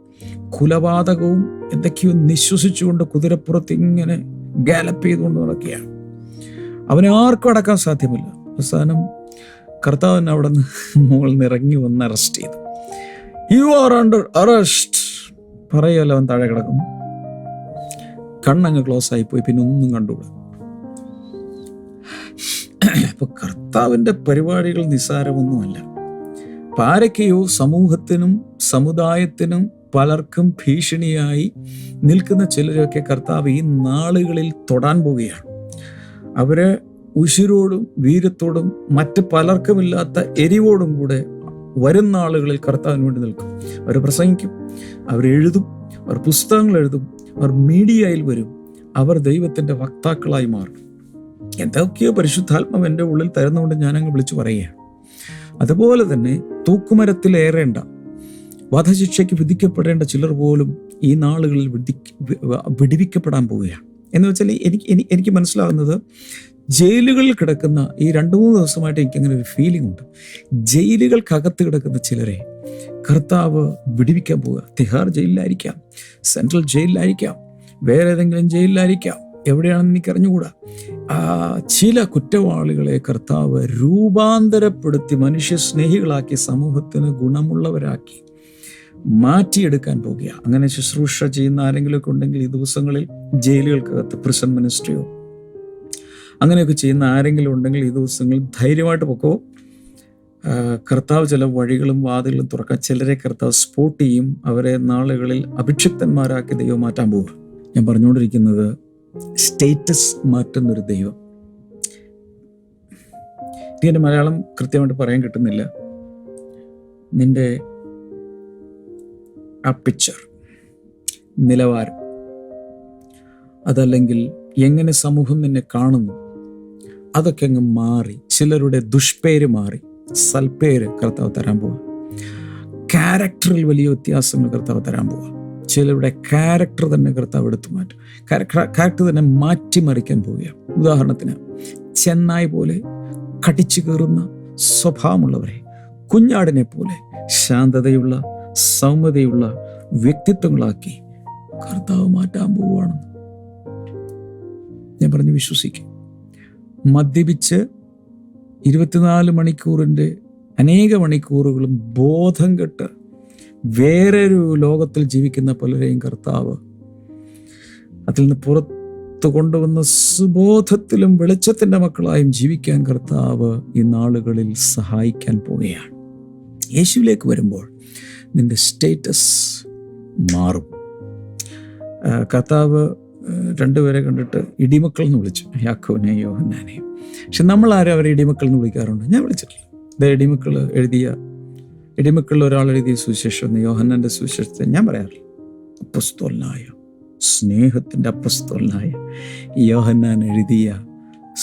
കുലപാതകവും എന്തൊക്കെയോ നിശ്വസിച്ചുകൊണ്ട് കുതിരപ്പുറത്ത് ഇങ്ങനെ ഗാലപ്പ് ചെയ്തുകൊണ്ട് നടക്കുകയാണ്. അവനെ ആർക്കും അടക്കാൻ സാധ്യമല്ല. അവസാനം കർത്താവിന് അവിടെ നിന്ന് മുകളിൽ നിറങ്ങി വന്ന് അറസ്റ്റ് ചെയ്തു. യു ആർ അണ്ടർ അറസ്റ്റ് പറയുമല്ലോ അവൻ താഴെ കിടക്കുന്നു. കണ്ണങ്ങ് ക്ലോസ് ആയി പോയി പിന്നെ ഒന്നും കണ്ടുകൂടാ. അപ്പൊ കർത്താവിന്റെ പരിപാടികൾ നിസ്സാരമൊന്നുമല്ല. പാരക്കയോ സമൂഹത്തിനും സമുദായത്തിനും പലർക്കും ഭീഷണിയായി നിൽക്കുന്ന ചിലരൊക്കെ കർത്താവ് ഈ നാളുകളിൽ തൊടാൻ പോവുകയാണ്. അവരെ ഉശിരോടും വീരത്തോടും മറ്റ് പലർക്കുമില്ലാത്ത എരിവോടും കൂടെ വരും നാളുകളിൽ കർത്താവിന് വേണ്ടി നിൽക്കും. അവർ പ്രസംഗിക്കും അവർ എഴുതും അവർ പുസ്തകങ്ങൾ എഴുതും അവർ മീഡിയയിൽ വരും. അവർ ദൈവത്തിന്റെ വക്താക്കളായി മാറും. എന്തൊക്കെയോ പരിശുദ്ധാത്മാവ് എന്റെ ഉള്ളിൽ തരുന്നതുകൊണ്ട് ഞാനങ്ങ് വിളിച്ചു പറയുകയാണ്. അതുപോലെ തന്നെ തൂക്കുമരത്തിലേറേണ്ട വധശിക്ഷയ്ക്ക് വിധിക്കപ്പെടേണ്ട ചിലർ പോലും ഈ നാളുകളിൽ വിധി വിടിവിക്കപ്പെടാൻ പോവുകയാണ്. എന്ന് വെച്ചാൽ എനിക്ക് എനിക്ക് എനിക്ക് മനസ്സിലാകുന്നത് ജയിലുകളിൽ കിടക്കുന്ന ഈ രണ്ട് മൂന്ന് ദിവസമായിട്ട് എനിക്കങ്ങനെ ഒരു ഫീലിംഗ് ഉണ്ട്. ജയിലുകൾക്കകത്ത് കിടക്കുന്ന ചിലരെ കർത്താവ് വിടിവിക്കാൻ പോവുക. തിഹാർ ജയിലിലായിരിക്കാം സെൻട്രൽ ജയിലിലായിരിക്കാം വേറെ ഏതെങ്കിലും ജയിലിലായിരിക്കാം. എവിടെയാണെന്ന് എനിക്ക് അറിഞ്ഞുകൂടാ ആ, ചില കുറ്റവാളികളെ കർത്താവ് രൂപാന്തരപ്പെടുത്തി മനുഷ്യ സ്നേഹികളാക്കി സമൂഹത്തിന് ഗുണമുള്ളവരാക്കി മാറ്റിയെടുക്കാൻ പോകുക അങ്ങനെ ശുശ്രൂഷ ചെയ്യുന്ന ആരെങ്കിലുമൊക്കെ ഉണ്ടെങ്കിൽ ഈ ദിവസങ്ങളിൽ ജയിലുകൾക്കകത്ത് പ്രിസൺ മിനിസ്ട്രിയോ അങ്ങനെയൊക്കെ ചെയ്യുന്ന ആരെങ്കിലും ഉണ്ടെങ്കിൽ ഈ ദിവസങ്ങളിൽ ധൈര്യമായിട്ട് പൊക്കോ. കർത്താവ് ചില വഴികളും വാതിലും തുറക്കാൻ ചിലരെ കർത്താവ് സ്പോട്ട് ചെയ്യും. അവരെ നാളുകളിൽ അഭിക്ഷിപ്തന്മാരാക്കി ദൈവം മാറ്റാൻ പോകും ഞാൻ പറഞ്ഞുകൊണ്ടിരിക്കുന്നത് സ്റ്റേറ്റസ് മാറ്റുന്നൊരു ദൈവം. എന്റെ മലയാളം കൃത്യമായിട്ട് പറയാൻ കിട്ടുന്നില്ല. നിന്റെ ആ പിക്ചർ നിലവാരം അതല്ലെങ്കിൽ എങ്ങനെ സമൂഹം നിന്നെ കാണുന്നു അതൊക്കെ അങ്ങ് മാറി ചിലരുടെ ദുഷ്പേര് മാറി സൽപ്പേര് കർത്താവ് തരാൻ പോവുക ക്യാരക്ടറിൽ വലിയ വ്യത്യാസങ്ങൾ കർത്താവ് തരാൻ പോവുക ചിലരുടെ ക്യാരക്ടർ തന്നെ കർത്താവ് എടുത്തു മാറ്റും. ക്യാരക്ടർ തന്നെ മാറ്റിമറിക്കാൻ പോവുകയാണ്. ഉദാഹരണത്തിന് ചെന്നായി പോലെ കടിച്ചു കയറുന്ന സ്വഭാവമുള്ളവരെ കുഞ്ഞാടിനെ പോലെ ശാന്തതയുള്ള സൗമ്യതയുള്ള വ്യക്തിത്വങ്ങളാക്കി കർത്താവ് മാറ്റാൻ പോവുകയാണ്. ഞാൻ പറഞ്ഞു വിശ്വസിക്കും. മദ്യപിച്ച് ഇരുപത്തിനാല് മണിക്കൂറിന്റെ അനേക മണിക്കൂറുകളും ബോധം കെട്ട് വേറൊരു ലോകത്തിൽ ജീവിക്കുന്ന പലരെയും കർത്താവ് അതിൽ നിന്ന് പുറത്തു കൊണ്ടുവന്ന സുബോധത്തിലും വെളിച്ചത്തിന്റെ മക്കളായും ജീവിക്കാൻ കർത്താവ് ഈ നാളുകളിൽ സഹായിക്കാൻ പോവുകയാണ്. യേശുവിലേക്ക് വരുമ്പോൾ നിന്റെ സ്റ്റേറ്റസ് മാറും. കർത്താവ് രണ്ടുപേരെ കണ്ടിട്ട് ഇടിമക്കൾ എന്ന് വിളിച്ചു. യാക്കോനെയും യോഹന്നാനെയും. പക്ഷെ നമ്മൾ ആരും അവരെ ഇടിമക്കൾ എന്ന് വിളിക്കാറുണ്ട്. ഞാൻ വിളിച്ചിട്ടില്ല. ഇടിമക്കൾ എഴുതിയ ഇടിമക്കളിൽ ഒരാൾ എഴുതിയ സുവിശേഷം എന്ന് സുശേഷത്തെ ഞാൻ പറയാറില്ല. അപ്പസ്തോലനായ സ്നേഹത്തിന്റെ അപ്പസ്തോലനായ യോഹന്നാൻ എഴുതിയ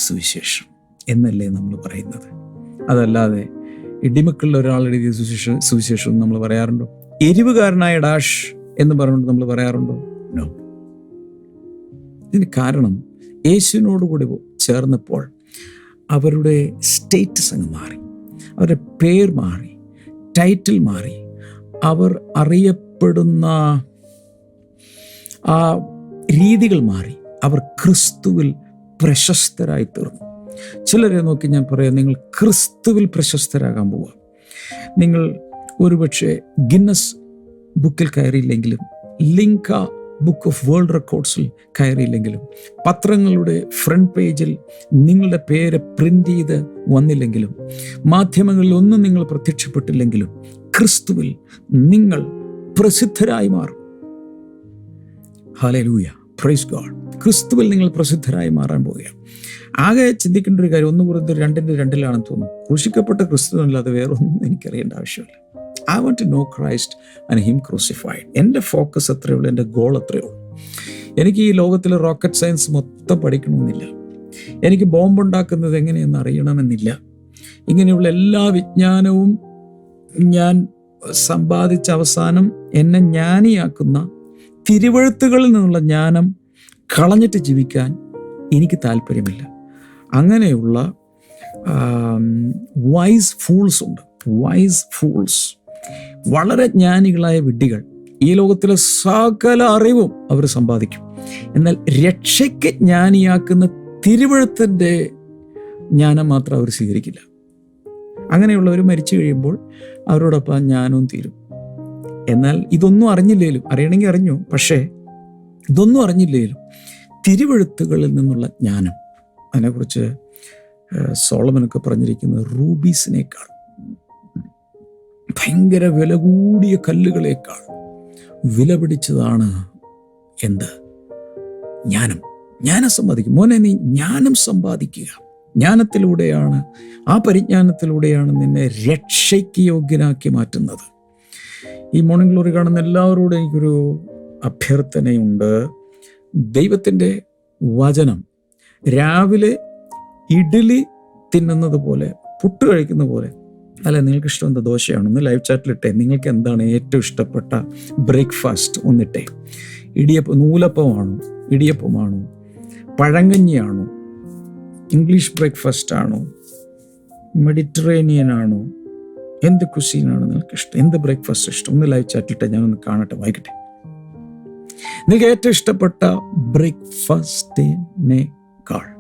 സുവിശേഷം എന്നല്ലേ നമ്മൾ പറയുന്നത്? അതല്ലാതെ ഇടിമക്കളിൽ ഒരാൾ എഴുതിയ സുവിശേഷം സുവിശേഷം നമ്മൾ പറയാറുണ്ടോ? എരിവുകാരനായ ഡാഷ് എന്ന് പറഞ്ഞുകൊണ്ട് നമ്മൾ പറയാറുണ്ടോ? നോ ഇതിന് കാരണം യേശുവിനോടുകൂടി ചേർന്നപ്പോൾ അവരുടെ സ്റ്റേറ്റസ് അങ്ങ് മാറി. അവരുടെ പേർ മാറി. ടൈറ്റിൽ മാറി. അവർ അറിയപ്പെടുന്ന ആ രീതികൾ മാറി. അവർ ക്രിസ്തുവിൽ പ്രശസ്തരായി തീർന്നു. ചിലരെ നോക്കി ഞാൻ പറയാം നിങ്ങൾ ക്രിസ്തുവിൽ പ്രശസ്തരാകാൻ പോവുക നിങ്ങൾ ഒരുപക്ഷെ ഗിന്നസ് ബുക്കിൽ കയറിയില്ലെങ്കിലും ലിങ്ക ബുക്ക് ഓഫ് വേൾഡ് റെക്കോർഡ്സിൽ കയറിയില്ലെങ്കിലും പത്രങ്ങളുടെ ഫ്രണ്ട് പേജിൽ നിങ്ങളുടെ പേര് പ്രിന്റ് ചെയ്ത് വന്നില്ലെങ്കിലും മാധ്യമങ്ങളിൽ ഒന്നും നിങ്ങൾ പ്രത്യക്ഷപ്പെട്ടില്ലെങ്കിലും ക്രിസ്തുവിൽ നിങ്ങൾ പ്രസിദ്ധരായി മാറും. ഹലലൂയ പ്രൈസ് ഗോഡ് ക്രിസ്തുവിൽ നിങ്ങൾ പ്രസിദ്ധരായി മാറാൻ പോവുകയാണ്. ആകെ ചിന്തിക്കേണ്ട ഒരു കാര്യം ഒന്ന് പുറത്ത് രണ്ടിന്റെ രണ്ടിലാണെന്ന് തോന്നുന്നു. ക്രൂശിക്കപ്പെട്ട ക്രിസ്തു അല്ലാതെ വേറൊന്നും എനിക്കറിയേണ്ട ആവശ്യമില്ല. I want to know Christ and him crucified എന്റെ ഫോക്കസ് അത്രയേ ഉള്ളൂ എന്റെ ഗോൾ അത്രയേ ഉള്ളൂ. എനിക്ക് ഈ ലോകത്തിലെ റോക്കറ്റ് സയൻസ് മൊത്തം പഠിക്കണമെന്നില്ല. എനിക്ക് ബോംബുണ്ടാക്കുന്നത് എങ്ങനെയെന്ന് അറിയണമെന്നില്ല. ഇങ്ങനെയുള്ള എല്ലാ വിജ്ഞാനവും ഞാൻ സമ്പാദിച്ച അവസാനം എന്നെ ജ്ഞാനിയാക്കുന്ന തിരുവഴുത്തുകളിൽ നിന്നുള്ള ജ്ഞാനം കളഞ്ഞിട്ട് ജീവിക്കാൻ എനിക്ക് താല്പര്യമില്ല. അങ്ങനെയുള്ള വൈസ് ഫൂൾസ് ഉണ്ട്. വൈസ് ഫൂൾസ് വളരെ ജ്ഞാനികളായ വിഡ്ഢികൾ ഈ ലോകത്തിലെ സകല അറിവും അവർ സമ്പാദിക്കും. എന്നാൽ രക്ഷയ്ക്ക് ജ്ഞാനിയാക്കുന്ന തിരുവഴുത്തിന്റെ ജ്ഞാനം മാത്രം അവർ സ്വീകരിക്കില്ല. അങ്ങനെയുള്ളവർ മരിച്ചു കഴിയുമ്പോൾ അവരോടൊപ്പം ജ്ഞാനവും തീരും. എന്നാൽ ഇതൊന്നും അറിഞ്ഞില്ലേലും അറിയണമെങ്കിൽ അറിഞ്ഞു പക്ഷേ ഇതൊന്നും അറിഞ്ഞില്ലേലും തിരുവഴുത്തുകളിൽ നിന്നുള്ള ജ്ഞാനം അതിനെക്കുറിച്ച് സോളമനൊക്കെ പറഞ്ഞിരിക്കുന്നത് റൂബീസിനേക്കാൾ ഭയങ്കര വില കൂടിയ കല്ലുകളേക്കാൾ വില പിടിച്ചതാണ് എന്ത്? ജ്ഞാനം. ജ്ഞാനം സമ്പാദിക്കും. മോനെ നീ ജ്ഞാനം സമ്പാദിക്കുക. ജ്ഞാനത്തിലൂടെയാണ് ആ പരിജ്ഞാനത്തിലൂടെയാണ് നിന്നെ രക്ഷയ്ക്ക് യോഗ്യനാക്കി മാറ്റുന്നത്. ഈ മോർണിംഗ് ഗ്ലോറി കാണുന്ന എല്ലാവരോടും എനിക്കൊരു അഭ്യർത്ഥനയുണ്ട്. ദൈവത്തിന്റെ വചനം രാവിലെ ഇഡ്ഡലി തിന്നുന്നത് പോലെ പുട്ട് കഴിക്കുന്ന പോലെ അല്ല നിങ്ങൾക്ക് ഇഷ്ടം എന്താ? ദോശയാണ്? ഒന്ന് ലൈവ് ചാറ്റിലിട്ടെ നിങ്ങൾക്ക് എന്താണ് ഏറ്റവും ഇഷ്ടപ്പെട്ട ബ്രേക്ക്ഫാസ്റ്റ് ഒന്നിട്ടെ. ഇടിയപ്പം നൂലപ്പമാണോ? ഇടിയപ്പമാണോ? പഴങ്കഞ്ഞിയാണോ? ഇംഗ്ലീഷ് ബ്രേക്ക്ഫാസ്റ്റ് ആണോ? മെഡിറ്ററേനിയൻ ആണോ? എന്ത് കുസീനാണ് നിങ്ങൾക്ക് ഇഷ്ടം? എന്ത് ബ്രേക്ക്ഫാസ്റ്റ് ഇഷ്ടം? ഒന്ന് ലൈവ് ചാറ്റിലിട്ടെ ഞാനൊന്ന് കാണട്ടെ വായിക്കട്ടെ. നിങ്ങൾക്ക് ഏറ്റവും ഇഷ്ടപ്പെട്ട ബ്രേക്ക്ഫാസ്റ്റിനേക്കാൾ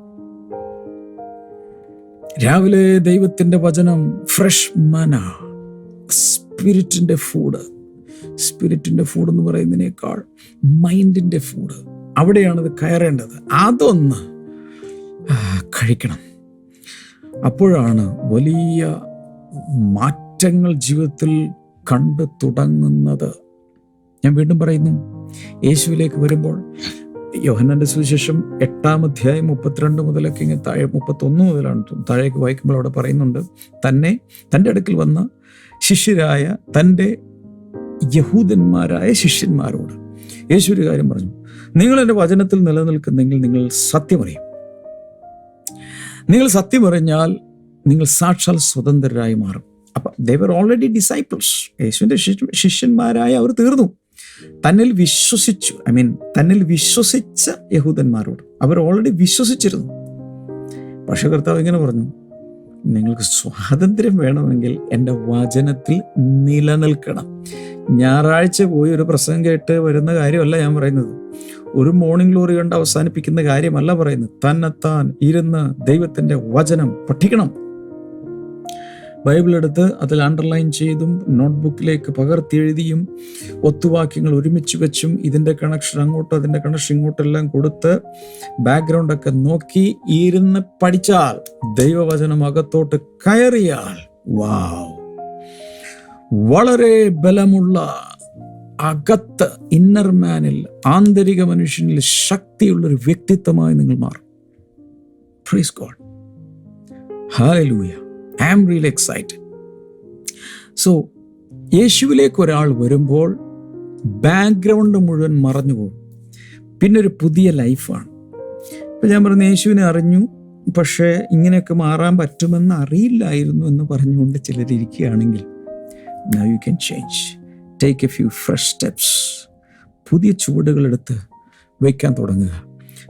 രാവിലെ ദൈവത്തിന്റെ വചനം ഫ്രഷ് മന സ്പിരിറ്റിന്റെ ഫുഡ് സ്പിരിറ്റിന്റെ ഫുഡ് എന്ന് പറയുന്നതിനേക്കാൾ മൈൻഡിന്റെ ഫുഡ് അവിടെയാണ് ഇത് കയറേണ്ടത്. അതൊന്ന് കഴിക്കണം. അപ്പോഴാണ് വലിയ മാറ്റങ്ങൾ ജീവിതത്തിൽ കണ്ടു തുടങ്ങുന്നത്. ഞാൻ വീണ്ടും പറയുന്നു യേശുവിലേക്ക് വരുമ്പോൾ യോഹന്നാന്റെ സുവിശേഷം എട്ടാം അധ്യായം മുപ്പത്തിരണ്ട് മുതലൊക്കെ ഇങ്ങനെ താഴെ മുപ്പത്തൊന്ന് മുതലാണ് താഴേക്ക് വായിക്കുമ്പോൾ അവിടെ പറയുന്നുണ്ട് തന്നെ തന്റെ അടുക്കൽ വന്ന ശിഷ്യരായ തന്റെ യഹൂദന്മാരായ ശിഷ്യന്മാരോട് യേശു ഒരു കാര്യം പറഞ്ഞു നിങ്ങൾ എന്റെ വചനത്തിൽ നിലനിൽക്കുന്നെങ്കിൽ നിങ്ങൾ സത്യമറിയും നിങ്ങൾ സത്യമറിഞ്ഞാൽ നിങ്ങൾ സാക്ഷാൽ സ്വതന്ത്രരായി മാറും. അപ്പം ദേവർ ഓൾറെഡി ഡിസൈപ്പിൾസ് യേശുവിന്റെ ശിഷ്യന്മാരായ അവർ തീർന്നു. തന്നിൽ വിശ്വസിച്ചു ഐ മീൻ തന്നിൽ വിശ്വസിച്ച യഹൂദന്മാരോട്. അവർ ഓൾറെഡി വിശ്വസിച്ചിരുന്നു. പക്ഷെ കർത്താവ് ഇങ്ങനെ പറഞ്ഞു നിങ്ങൾക്ക് സ്വാതന്ത്ര്യം വേണമെങ്കിൽ എന്റെ വചനത്തിൽ നിലനിൽക്കണം. ഞായറാഴ്ച പോയി ഒരു പ്രസംഗം കേട്ട് വരുന്ന കാര്യമല്ല ഞാൻ പറയുന്നത്. ഒരു മോർണിംഗ് ഗ്ലോറി കണ്ട് അവസാനിപ്പിക്കുന്ന കാര്യമല്ല പറയുന്നത്. തന്നെത്താൻ ഇരുന്ന് ദൈവത്തിന്റെ വചനം പഠിക്കണം. ബൈബിൾ എടുത്ത് അതിൽ അണ്ടർലൈൻ ചെയ്തും നോട്ട്ബുക്കിലേക്ക് പകർത്തി എഴുതിയും ഒത്തുവാക്യങ്ങൾ ഒരുമിച്ച് വെച്ചും ഇതിന്റെ കണക്ഷൻ അങ്ങോട്ടും അതിന്റെ കണക്ഷൻ ഇങ്ങോട്ടെല്ലാം കൊടുത്ത് ബാക്ക്ഗ്രൗണ്ടൊക്കെ നോക്കി ഇരുന്ന് പഠിച്ചാൽ ദൈവവചനം അകത്തോട്ട് കയറിയാൽ വാവ് വളരെ ബലമുള്ള അകത്ത് ഇന്നർ മാനിൽ ആന്തരിക മനുഷ്യനിൽ ശക്തിയുള്ളൊരു വ്യക്തിത്വമായി നിങ്ങൾ മാറും. Praise God hallelujah I am really excited so യേശുവിലേക്ക് ഒരാൾ വരുമ്പോൾ ബാക്ക്ഗ്രൗണ്ട് മുഴുവൻ മറഞ്ഞു പോകും. പിന്നെ ഒരു പുതിയ ലൈഫാണ് ഇപ്പം ഞാൻ പറഞ്ഞു യേശുവിനെ അറിഞ്ഞു പക്ഷേ ഇങ്ങനെയൊക്കെ മാറാൻ പറ്റുമെന്ന് അറിയില്ലായിരുന്നു എന്ന് പറഞ്ഞുകൊണ്ട് ചിലരിയ്ക്കുകയാണെങ്കിൽ now you can change take a few fresh steps പുതിയ ചുവടുകളെടുത്ത് വയ്ക്കാൻ തുടങ്ങുക.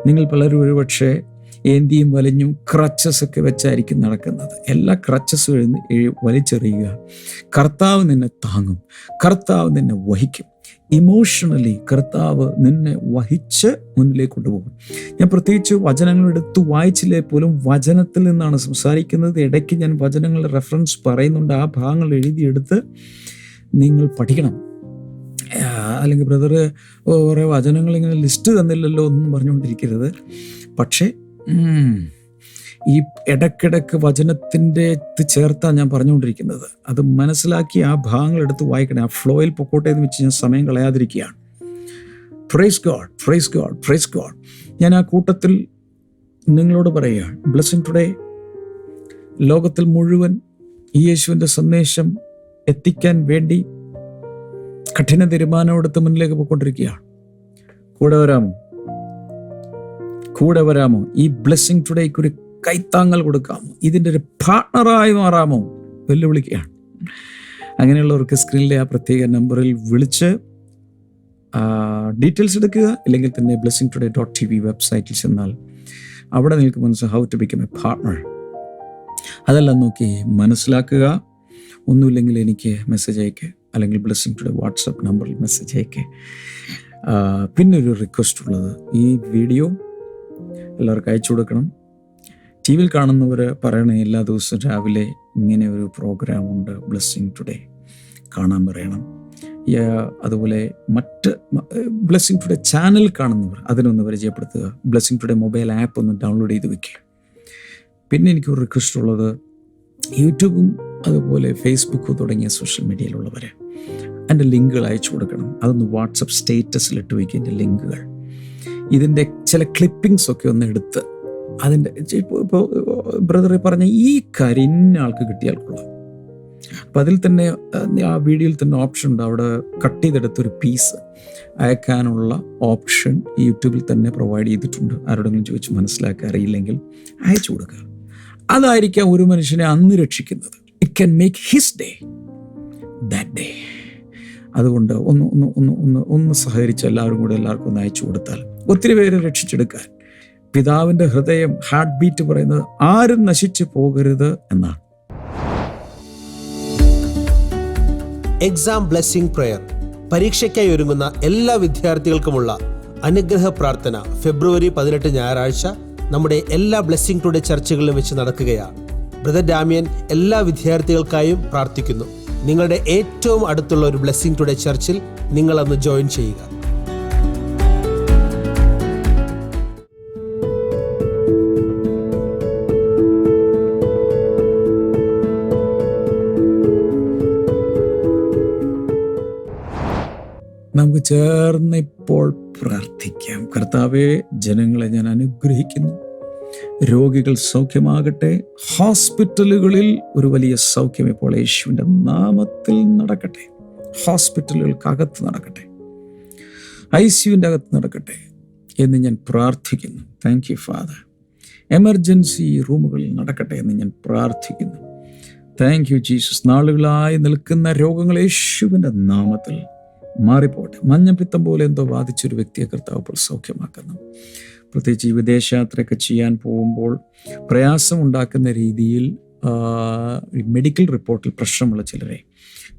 നിങ്ങൾ പലരും ഒരുപക്ഷെ ഏന്തിയും വലിഞ്ഞും ക്രച്ചസ് ഒക്കെ വെച്ചായിരിക്കും നടക്കുന്നത്. എല്ലാ ക്രച്ചസും വലിച്ചെറിയുക. കർത്താവ് നിന്നെ താങ്ങും. കർത്താവ് നിന്നെ വഹിക്കും. ഇമോഷണലി കർത്താവ് നിന്നെ വഹിച്ച് മുന്നിലേക്ക് കൊണ്ടുപോകും. ഞാൻ പ്രത്യേകിച്ച് വചനങ്ങൾ എടുത്ത് വായിച്ചില്ലേ പോലും വചനത്തിൽ നിന്നാണ് സംസാരിക്കുന്നത്. ഇടയ്ക്ക് ഞാൻ വചനങ്ങളുടെ റെഫറൻസ് പറയുന്നുണ്ട്. ആ ഭാഗങ്ങൾ എഴുതിയെടുത്ത് നിങ്ങൾ പഠിക്കണം. അല്ലെങ്കിൽ ബ്രദർ കുറേ വചനങ്ങൾ ഇങ്ങനെ ലിസ്റ്റ് തന്നില്ലല്ലോ ഒന്നും പറഞ്ഞുകൊണ്ടിരിക്കരുത്. പക്ഷേ ഈ ഇടക്കിടക്ക് വചനത്തിന്റെ ഇത് ചേർത്താണ് ഞാൻ പറഞ്ഞുകൊണ്ടിരിക്കുന്നത്. അത് മനസ്സിലാക്കി ആ ഭാഗങ്ങൾ എടുത്ത് വായിക്കണേ. ആ ഫ്ലോയിൽ പൊക്കോട്ടെ എന്ന് വെച്ച് ഞാൻ സമയം കളയാതിരിക്കുകയാണ്. Praise God praise God praise God ഞാൻ ആ കൂട്ടത്തിൽ നിങ്ങളോട് പറയുകയാണ് ബ്ലെസ്സിങ് ടുഡേ ലോകത്തിൽ മുഴുവൻ ഈ യേശുവിന്റെ സന്ദേശം എത്തിക്കാൻ വേണ്ടി കഠിന തീരുമാനമെടുത്ത് മുന്നിലേക്ക് പോയിക്കൊണ്ടിരിക്കുകയാണ് കൂടെ വരാമോ? കൂടെ വരാമോ? ഈ ബ്ലെസ്സിങ് ടുഡേക്ക് ഒരു കൈത്താങ്ങൽ കൊടുക്കാമോ? ഇതിന്റെ ഒരു പാർട്ണറായി മാറാമോ? വെല്ലുവിളിക്കുകയാണ്. അങ്ങനെയുള്ളവർക്ക് സ്ക്രീനിലെ ആ പ്രത്യേക നമ്പറിൽ വിളിച്ച് ഡീറ്റെയിൽസ് എടുക്കുക. അല്ലെങ്കിൽ തന്നെ blessing today dot T V വെബ്സൈറ്റിൽ ചെന്നാൽ അവിടെ നിങ്ങൾക്ക് മനസ്സിൽ how to become a partner അതെല്ലാം നോക്കി മനസ്സിലാക്കുക. ഒന്നുമില്ലെങ്കിൽ എനിക്ക് മെസ്സേജ് അയക്കേ. അല്ലെങ്കിൽ ബ്ലെസ്സിങ് ടുഡേ വാട്സപ്പ് നമ്പറിൽ മെസ്സേജ് അയക്കേ. പിന്നൊരു റിക്വസ്റ്റ് ഉള്ളത്. ഈ വീഡിയോ എല്ലാവർക്കും അയച്ചു കൊടുക്കണം. ടി വിയിൽ കാണുന്നവർ പറയണേ എല്ലാ ദിവസവും രാവിലെ ഇങ്ങനെ ഒരു പ്രോഗ്രാമുണ്ട് ബ്ലെസ്സിങ് ടുഡേ കാണാൻ പറയണം. അതുപോലെ മറ്റ് ബ്ലെസ്സിങ് ടുഡേ ചാനൽ കാണുന്നവർ അതിനൊന്ന് പരിചയപ്പെടുത്തുക. ബ്ലെസ്സിങ് ടുഡേ മൊബൈൽ ആപ്പ് ഒന്ന് ഡൗൺലോഡ് ചെയ്ത് വെക്കുക പിന്നെ എനിക്കൊരു റിക്വസ്റ്റ് ഉള്ളത് യൂട്യൂബും അതുപോലെ ഫേസ്ബുക്കും തുടങ്ങിയ സോഷ്യൽ മീഡിയയിലുള്ളവർ എന്റെ ലിങ്കുകൾ അയച്ചു കൊടുക്കണം. അതൊന്ന് വാട്സപ്പ് സ്റ്റേറ്റസിലിട്ട് വയ്ക്കുക എന്റെ ലിങ്കുകൾ. ഇതിന്റെ ചില ക്ലിപ്പിങ്സ് ഒക്കെ ഒന്ന് എടുത്ത് അതിന്റെ ഇപ്പോൾ ഇപ്പോൾ ബ്രദർ പറഞ്ഞ ഈ കാര്യം ഇന്ന ആൾക്ക് കിട്ടിയാൽ കൊള്ളാം. അപ്പം അതിൽ തന്നെ ആ വീഡിയോയിൽ തന്നെ ഓപ്ഷൻ ഉണ്ട്. അവിടെ കട്ട് ചെയ്തെടുത്തൊരു പീസ് അയക്കാനുള്ള ഓപ്ഷൻ യൂട്യൂബിൽ തന്നെ പ്രൊവൈഡ് ചെയ്തിട്ടുണ്ട്. ആരോടെങ്കിലും ചോദിച്ച് മനസ്സിലാക്കാൻ അറിയില്ലെങ്കിൽ അയച്ചു കൊടുക്കുക. അതായിരിക്കാം ഒരു മനുഷ്യനെ അന്ന് രക്ഷിക്കുന്നത്. It can make his day that day അതുകൊണ്ട് ഒന്ന് ഒന്ന് ഒന്ന് ഒന്ന് ഒന്ന് സഹകരിച്ച് എല്ലാവരും കൂടെ എല്ലാവർക്കും ഒന്ന് അയച്ചു കൊടുത്താൽ ഒത്തിരി പേരെ രക്ഷിച്ചെടുക്കാൻ. പിതാവിന്റെ ഹൃദയം ഹാർട്ട് ബീറ്റ് പറയുന്നത് ആരും നശിച്ചു പോകരുത് എന്നാണ്. എക്സാം ബ്ലെസ്സിംഗ് പ്രയർ പരീക്ഷയ്ക്കായി ഒരുങ്ങുന്ന എല്ലാ വിദ്യാർത്ഥികൾക്കുമുള്ള അനുഗ്രഹ പ്രാർത്ഥന ഫെബ്രുവരി പതിനെട്ട് ഞായറാഴ്ച നമ്മുടെ എല്ലാ ബ്ലെസ്സിംഗ് ടുഡേ ചർച്ചകളിലും വെച്ച് നടക്കുകയാണ്. ബ്രദർ ഡാമിയൻ എല്ലാ വിദ്യാർത്ഥികൾക്കായും പ്രാർത്ഥിക്കുന്നു. നിങ്ങളുടെ ഏറ്റവും അടുത്തുള്ള ഒരു ബ്ലെസ്സിംഗ് ടുഡേ ചർച്ചിൽ നിങ്ങളന്ന് ജോയിൻ ചെയ്യുക. നമുക്ക് ചേർന്ന് ഇപ്പോൾ പ്രാർത്ഥിക്കാം. കർത്താവെ ജനങ്ങളെ ഞാൻ അനുഗ്രഹിക്കുന്നു. രോഗികൾ സൗഖ്യമാകട്ടെ. ഹോസ്പിറ്റലുകളിൽ ഒരു വലിയ സൗഖ്യം ഇപ്പോൾ യേശുവിന്റെ നാമത്തിൽ നടക്കട്ടെ. ഹോസ്പിറ്റലുകൾക്കകത്ത് നടക്കട്ടെ. ഐ സിയുവിന്റെ അകത്ത് നടക്കട്ടെ എന്ന് ഞാൻ പ്രാർത്ഥിക്കുന്നു. താങ്ക് യു ഫാദർ എമർജൻസി റൂമുകളിൽ നടക്കട്ടെ എന്ന് ഞാൻ പ്രാർത്ഥിക്കുന്നു. താങ്ക് യു ജീസസ് നാളുകളായി നിൽക്കുന്ന രോഗങ്ങൾ യേശുവിന്റെ നാമത്തിൽ മാറിപ്പോട്ടെ. മഞ്ഞപ്പിത്തം പോലെ എന്തോ ബാധിച്ചൊരു വ്യക്തിയെ കർത്താവ് ഇപ്പോൾ സൗഖ്യമാക്കുന്നു. പ്രത്യേകിച്ച് ഈ വിദേശയാത്രയൊക്കെ ചെയ്യാൻ പോകുമ്പോൾ പ്രയാസം ഉണ്ടാക്കുന്ന രീതിയിൽ മെഡിക്കൽ റിപ്പോർട്ടിൽ പ്രശ്നമുള്ള ചിലരെ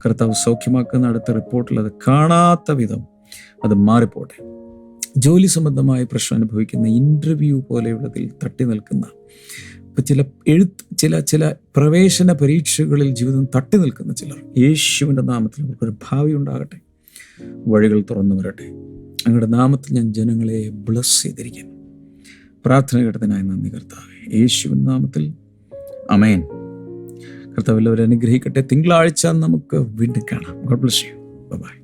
കർത്താവ് സൗഖ്യമാക്കുന്ന അടുത്ത റിപ്പോർട്ടിൽ അത് കാണാത്ത വിധം അത് മാറിപ്പോട്ടെ. ജോലി സംബന്ധമായ പ്രശ്നം അനുഭവിക്കുന്ന ഇന്റർവ്യൂ പോലെയുള്ളതിൽ തട്ടി നിൽക്കുന്ന ഇപ്പം ചില എഴുത്ത് ചില ചില പ്രവേശന പരീക്ഷകളിൽ ജീവിതം തട്ടി നിൽക്കുന്ന ചിലർ യേശുവിന്റെ നാമത്തിൽ ഒരു ഭാവി ഉണ്ടാകട്ടെ. വഴികൾ തുറന്നു വരട്ടെ. അങ്ങയുടെ നാമത്തിൽ ഞാൻ ജനങ്ങളെ ബ്ലസ് ചെയ്തിരിക്കുന്നു. പ്രാർത്ഥന കേട്ടതിനായി നന്ദി കർത്താവ്. യേശുവിൻ നാമത്തിൽ. അമേൻ കർത്താവ് എല്ലാവരും അനുഗ്രഹിക്കട്ടെ. തിങ്കളാഴ്ച നമുക്ക് വീണ്ടും കാണാം. God bless you by